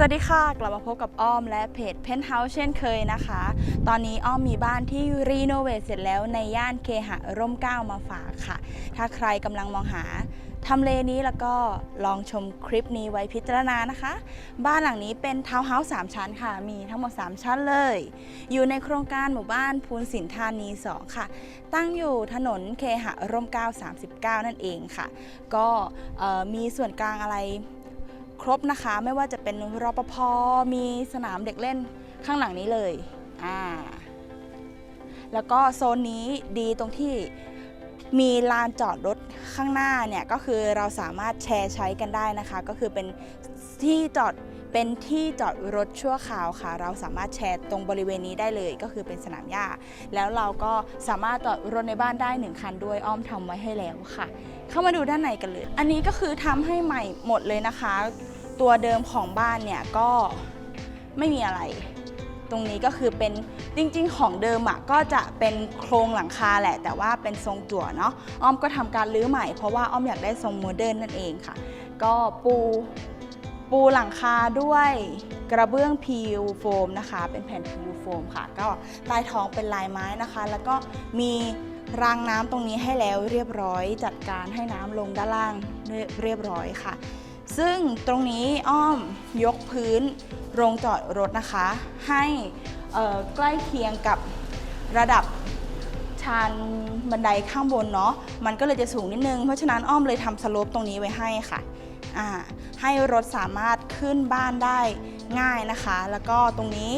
สวัสดีค่ะ กลับมาพบกับอ้อมและเพจ Penthouse เช่นเคยนะคะ ตอนนี้อ้อมมีบ้านที่รีโนเวทเสร็จแล้วในย่านเคหะร่มเก้ามาฝากค่ะ ถ้าใครกำลังมองหาทำเลนี้แล้วก็ลองชมคลิปนี้ไว้พิจารณานะคะ บ้านหลังนี้เป็นทาวน์เฮาส์3ชั้นค่ะ มีทั้งหมด 3 ชั้นเลย อยู่ในโครงการหมู่บ้านพูนสินธานี2ค่ะ ตั้งอยู่ถนนเคหะร่มเก้า39 นั่นเองค่ะ ก็มีส่วนกลางอะไร ครบนะคะ ไม่ว่าจะเป็นรปภมีสนามเด็กเล่นข้างหลังนี้เลยอ่าแล้วก็โซนนี้ดีตรงที่มีลานจอดรถข้างหน้าเนี่ยก็คือเราสามารถแชร์ใช้กันได้นะคะ ก็คือเป็นที่จอดเป็นที่จอดรถชั่วคราวค่ะ เราสามารถแชร์ตรงบริเวณนี้ได้เลย ก็คือเป็นสนามหญ้า แล้วเราก็สามารถจอดรถในบ้านได้หนึ่งคันด้วยอ้อมทำไว้ให้แล้วค่ะ เข้ามาดูด้านในกันเลย อันนี้ก็คือทำให้ใหม่หมดเลยนะคะ ตัวเดิมของบ้านเนี่ยก็ไม่มีอะไร ตรงนี้ก็คือเป็นจริงๆ ของเดิมอะก็จะเป็นโครงหลังคาแหละ แต่ว่าเป็นทรงจั่วเนาะอ้อมก็ทำการรื้อใหม่เพราะว่าอ้อมอยากได้ทรงโมเดิร์นนั่นเองค่ะ ก็ปูปูหลังคาด้วยกระเบื้องพิวโฟมนะคะ เป็นแผ่นพิวโฟมค่ะ ก็ลายท้องเป็นลายไม้นะคะ แล้วก็มีรางน้ำตรงนี้ให้แล้วเรียบร้อย จัดการให้น้ำลงด้านล่างเรียบร้อยค่ะ ซึ่งตรงนี้อ้อมยกพื้นโรงจอดรถนะคะ ให้ใกล้เคียงกับระดับชานบันไดข้างบนเนาะมันก็เลยจะสูงนิดนึง เพราะฉะนั้นอ้อมเลยทำสโลปตรงนี้ไว้ให้ค่ะให้รถสามารถขึ้นบ้านได้ง่ายนะคะ แล้วก็ตรงนี้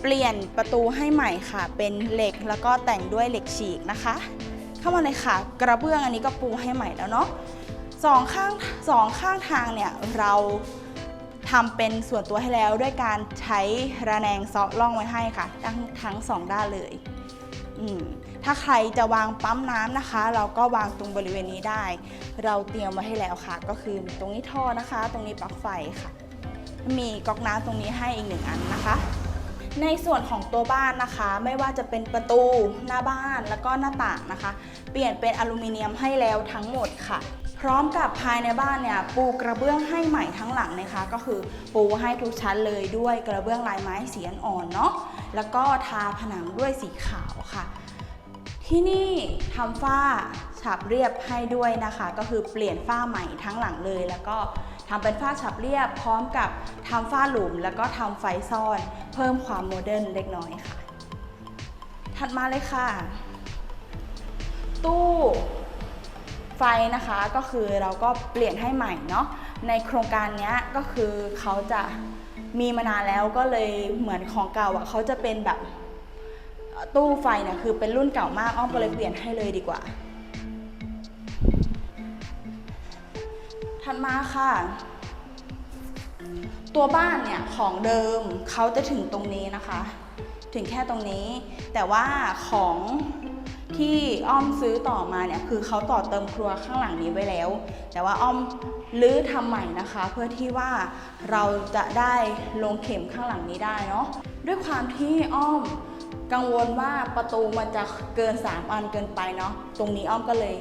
เปลี่ยนประตูให้ใหม่ค่ะ เป็นเหล็กแล้วก็แต่งด้วยเหล็กฉีกนะคะ เข้ามาเลยค่ะ กระเบื้องอันนี้ก็ปูให้ใหม่แล้วเนาะ สองข้างสองข้างทางเนี่ยเราทำเป็นส่วนตัวให้แล้วด้วยการใช้ระแนงเซาะล่องไว้ให้ค่ะ ทั้งทั้งสองด้านเลยถ้าใครจะวางปั๊มน้ำนะคะ เราก็วางตรงบริเวณนี้ได้ เราเตรียมไว้ให้แล้วค่ะ ก็คือตรงนี้ท่อนะคะ ตรงนี้ปลั๊กไฟค่ะ มีก๊อกน้ำตรงนี้ให้อีกหนึ่งอันนะคะ ในส่วนของตัวบ้านนะคะ ไม่ว่าจะเป็นประตูหน้าบ้านแล้วก็หน้าต่างนะคะ เปลี่ยนเป็นอลูมิเนียมให้แล้วทั้งหมดค่ะ ร้อมกับภายในบ้านเนี่ยปูกระเบื้องให้ใหม่ทั้งหลังนะคะ ก็คือปูให้ทุกชั้นเลยด้วยกระเบื้องลายไม้สีอ่อนเนาะแล้วก็ทาผนังด้วยสีขาวค่ะ ที่นี่ทำฝ้าฉาบเรียบให้ด้วยนะคะ ก็คือเปลี่ยนฝ้าใหม่ทั้งหลังเลย แล้วก็ทำเป็นฝ้าฉาบเรียบพร้อมกับทำฝ้าหลุม แล้วก็ทำไฟซ่อน เพิ่มความโมเดิร์นเล็กน้อยค่ะ ถัดมาเลยค่ะ ตู้ ไฟนะคะก็คือเราก็เปลี่ยนให้ใหม่เนาะในโครงการเนี้ยก็คือเขาจะมีมานานแล้วก็เลยเหมือนของเก่าอะเขาจะเป็นแบบตู้ไฟเนี่ยคือเป็นรุ่นเก่ามากอ้อมก็เลยเปลี่ยนให้เลยดีกว่า ถัดมาค่ะ ตัวบ้านเนี่ยของเดิมเขาจะถึงตรงนี้นะคะ ถึงแค่ตรงนี้ แต่ว่าของ ที่อ้อมซื้อต่อมาเนี่ยคือเขาต่อเติมครัวข้างหลังนี้ไว้แล้ว แต่ว่าอ้อมรื้อทำใหม่นะคะ เพื่อที่ว่าเราจะได้ลงเข็มข้างหลังนี้ได้เนาะด้วยความที่อ้อมกังวลว่าประตูมันจะเกิน 3 อันเกินไปเนาะตรงนี้อ้อมก็เลย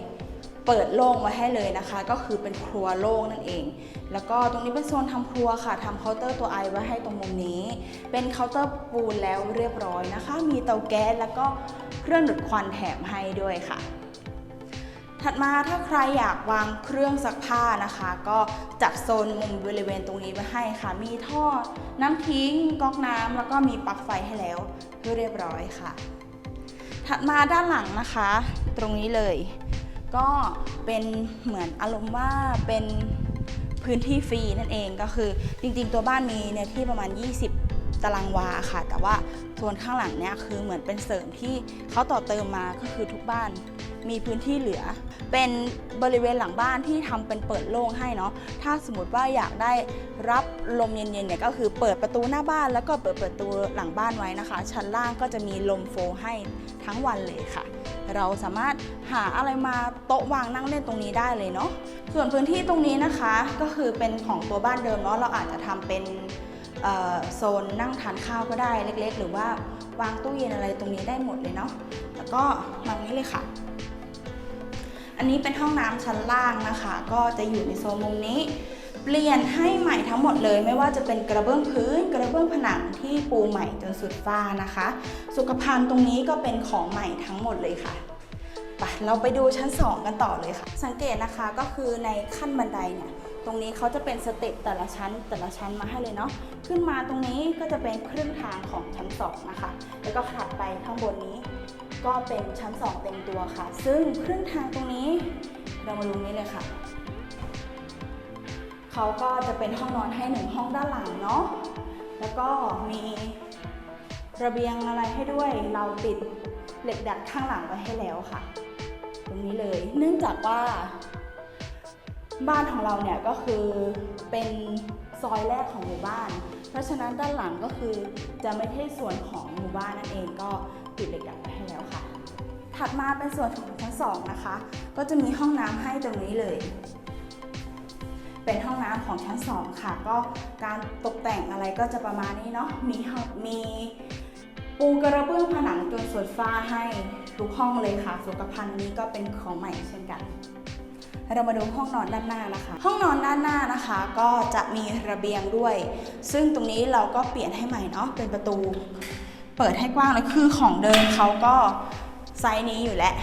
เปิดโล่งไว้ให้เลยนะคะ ก็คือเป็นครัวโล่งนั่นเอง แล้วก็ตรงนี้เป็นโซนทำครัวค่ะทำเคาน์เตอร์ตัวไอไว้ให้ตรงมุมนี้ เป็นเคาน์เตอร์ปูนแล้วเรียบร้อยนะคะ มีเตาแก๊สแล้วก็เครื่องดูดควันแถมให้ด้วยค่ะ ถัดมาถ้าใครอยากวางเครื่องซักผ้านะคะ ก็จัดโซนมุมบริเวณตรงนี้ไว้ให้ค่ะ มีท่อน้ำทิ้งก๊อกน้ำแล้วก็มีปลั๊กไฟให้แล้วเรียบร้อยค่ะ ถัดมาด้านหลังนะคะ ตรงนี้เลย ก็เป็นเหมือนอารมณ์ว่าเป็นพื้นที่ฟรีนั่นเองก็คือ จริงๆ ตัวบ้านมีเนื้อที่ประมาณ 20 ตารางวาค่ะ แต่ว่าโซนข้างหลังเนี่ยคือเหมือนเป็นเสริมที่เขาต่อเติมมาก็คือทุกบ้านมีพื้นที่เหลือ เป็นบริเวณหลังบ้านที่ทำเป็นเปิดโล่งให้เนาะถ้าสมมติว่าอยากได้รับลมเย็นๆเนี่ยก็คือเปิดประตูหน้าบ้านแล้วก็เปิดประตูหลังบ้านไว้นะคะ ชั้นล่างก็จะมีลมโฟล์ให้ทั้งวันเลยค่ะ เราสามารถหาอะไรมาโต๊ะวางนั่งเล่นตรงนี้ได้เลยเนาะส่วนพื้นที่ตรงนี้นะคะก็คือเป็นของตัวบ้านเดิมเนาะเราอาจจะทำเป็นโซนนั่งทานข้าวก็ได้เล็ก ๆ หรือว่าวางตู้เย็นอะไรตรงนี้ได้หมดเลยเนาะแล้วก็มาตรงนี้เลยค่ะ อันนี้เป็นห้องน้ำชั้นล่างนะคะ ก็จะอยู่ในโซนมุมนี้ เปลี่ยนให้ใหม่ทั้งหมดเลย ไม่ว่าจะเป็นกระเบื้องพื้น กระเบื้องผนังที่ปูใหม่จนสุดฟ้านะคะ สุขภัณฑ์ตรงนี้ก็เป็นของใหม่ทั้งหมดเลยค่ะไปเราไปดูชั้น 2 กันต่อเลยค่ะ สังเกตนะคะก็คือในขั้นบันไดเนี่ยตรงนี้เขาจะเป็นสเต็ปแต่ละชั้นแต่ละชั้นมาให้เลยเนาะขึ้นมาตรงนี้ก็จะเป็นครึ่งทางของชั้น 2 นะคะ แล้วก็ถัดไปข้างบนนี้ ก็เป็นชั้น 2 เต็มตัวค่ะ ซึ่งครึ่งทางตรงนี้เรามาดูนี้เลยค่ะ เขาก็จะเป็นห้องนอนให้หนึ่งห้องด้านหลังเนาะแล้วก็มีระเบียงอะไรให้ด้วยเราติดเหล็กดัดข้างหลังไว้ให้แล้วค่ะ ตรงนี้เลย เนื่องจากว่า บ้านของเราเนี่ยก็คือเป็นซอยแรกของหมู่บ้าน เพราะฉะนั้นด้านหลังก็คือจะไม่ใช่ส่วนของหมู่บ้านนั่นเองก็ติดเหล็กดัดไว้ให้แล้วค่ะ ถัดมาเป็นส่วนของชั้นสองนะคะ ก็จะมีห้องน้ำให้ตรงนี้เลย เป็นห้องน้ำของชั้น 2 ค่ะ ก็การตกแต่งอะไรก็จะประมาณนี้เนาะมีมีปูกระเบื้องผนังจนส่วนฟ้าให้ทุกห้องเลยค่ะสุขภัณฑ์นี้ก็เป็นของใหม่เช่นกัน เรามาดูห้องนอนด้านหน้านะคะ ห้องนอนด้านหน้านะคะ ก็จะมีระเบียงด้วย ซึ่งตรงนี้เราก็เปลี่ยนให้ใหม่เนาะเป็นประตู เปิดให้กว้างเลยคือของเดิมเขาก็ไซส์นี้อยู่แล้ว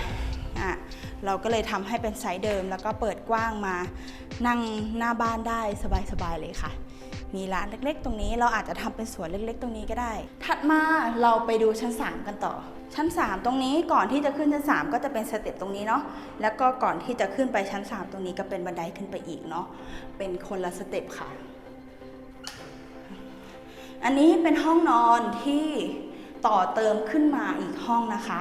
เราก็เลยทำให้เป็นไซส์เดิม แล้วก็เปิดกว้างมานั่งหน้าบ้านได้สบายๆเลยค่ะ มีร้านเล็กๆ ตรงนี้เราอาจจะทำเป็นสวนเล็กๆ ตรงนี้ก็ได้ ถัดมาเราไปดูชั้น3กันต่อ ชั้น 3 ตรงนี้ก่อนที่จะขึ้นชั้น 3 ก็จะเป็นสเต็ปตรงนี้เนาะแล้วก็ก่อนที่จะขึ้นไปชั้น 3 ตรงนี้ก็เป็นบันไดขึ้นไปอีกเนาะเป็นคนละสเต็ปค่ะ อันนี้เป็นห้องนอนที่ต่อเติมขึ้นมาอีกห้องนะคะ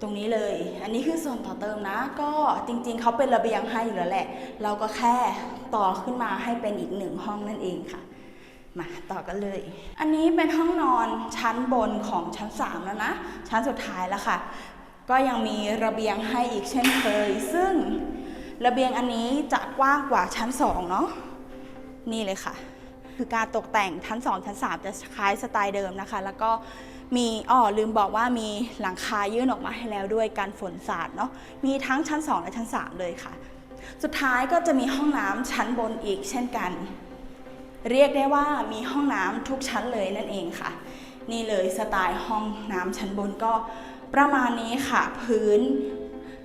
ตรงนี้เลย อันนี้คือส่วนต่อเติมนะ ก็จริงๆ เขาเป็นระเบียงให้อยู่แล้วแหละ เราก็แค่ต่อขึ้นมาให้เป็นอีกหนึ่งห้องนั่นเองค่ะ มาต่อกันเลย อันนี้เป็นห้องนอนชั้นบนของชั้น 3 แล้วนะ ชั้นสุดท้ายแล้วค่ะ ก็ยังมีระเบียงให้อีกเช่นเคย ซึ่งระเบียงอันนี้จะกว้างกว่าชั้น 2 เนาะ นี่เลยค่ะ คือการตกแต่งชั้น 2 ชั้น 3 จะคล้ายสไตล์เดิมนะคะ แล้วก็ มีอ๋อลืมบอกว่ามีหลังคายื่นออกมาให้แล้วด้วยการฝนสาดเนาะมีทั้งชั้น 2 และชั้น 3 เลยค่ะ สุดท้ายก็จะมีห้องน้ำชั้นบนอีกเช่นกัน เรียกได้ว่ามีห้องน้ำทุกชั้นเลยนั่นเองค่ะ นี่เลยสไตล์ห้องน้ำชั้นบนก็ประมาณนี้ค่ะ พื้น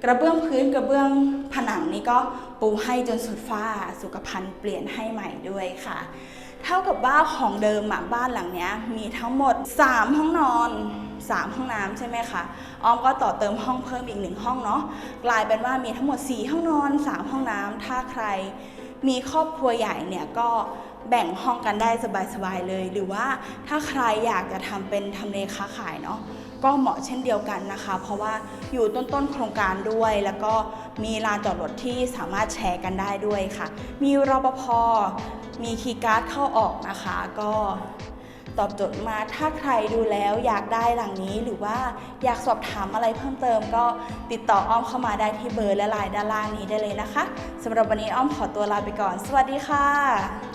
กระเบื้องพื้นกระเบื้องผนังนี่ก็ปูให้จนสุดฟ้าสุขภัณฑ์เปลี่ยนให้ใหม่ด้วยค่ะ เท่ากับว่าของเดิมอะบ้านหลังเนี้ยมีทั้งหมด 3 ห้องนอน 3 ห้องน้ำใช่ไหมคะออมก็ต่อเติมห้องเพิ่มอีกหนึ่งห้องเนาะกลายเป็นว่ามีทั้งหมด 4 ห้องนอน 3 ห้องน้ำถ้าใคร มีครอบครัวใหญ่เนี่ยก็แบ่งห้องกันได้สบายๆเลย หรือว่าถ้าใครอยากจะทำเป็นทำเลค้าขายเนาะ ก็เหมาะเช่นเดียวกันนะคะ เพราะว่าอยู่ต้นๆโครงการด้วย แล้วก็มีลานจอดรถที่สามารถแชร์กันได้ด้วยค่ะ มีรปภมีคีย์การ์ดเข้าออกนะคะ ก็ตอบโจทย์มาถ้าใครดูแล้วอยากได้หลังนี้หรือว่าอยากสอบถามอะไรเพิ่มเติม ก็ติดต่ออ้อมเข้ามาได้ที่เบอร์และไลน์ด้านล่างนี้ได้เลยนะคะสำหรับวันนี้อ้อมขอตัวลาไปก่อน สวัสดีค่ะ